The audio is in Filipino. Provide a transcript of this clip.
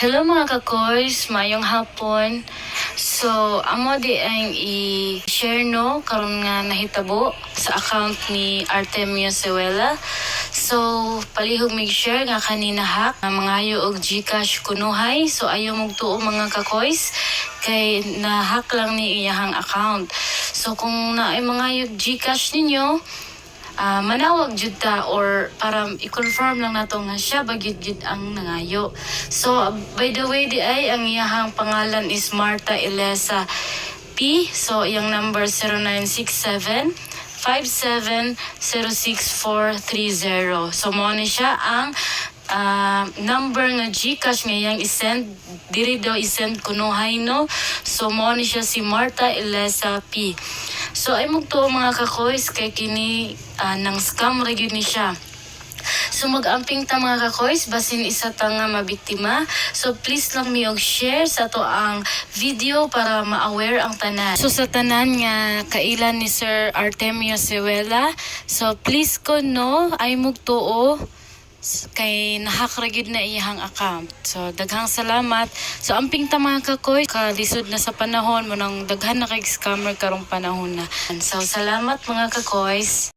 Hello mga kakoys, mayong hapon. So, amo di ang i-share no karon nga nahitabo sa account ni Artemio Sewela. So, palihog mig share nga kanina hak nga mga ayo og GCash kunuhay. So, ayo mong tuo mga kakoys kay na-hack lang ni iyahang account. So, kung na ay mga ayo GCash ninyo, ah manawag jud ta or para i-confirm lang nato nga siya bagyud jud ang nangayo. So by the way di ay ang iyahang pangalan is Marta Elesa P. So iyang number 0967 57064030. So mo ni siya ang ah, number nga GCash nga iyang isend diri daw isend kunuhay no. So mo ni siya si Marta Elesa P. So ay mugto mga kakoys kay kini ah, nang scam ra ni siya. So mag-amping ta mga kakoys basin isa ta nga mabiktima. So please lang mi share sa to ang video para ma-aware ang tanan. So sa tanan nga kailan ni Sir Artemio Sewela. So please ko no ay mugtuo kay nahack ra gyud na iyahang account. So daghang salamat. So amping ta mga kakoy kalisod na sa panahon mo nang daghan na kay scammer karong panahon na. So salamat mga kakoys.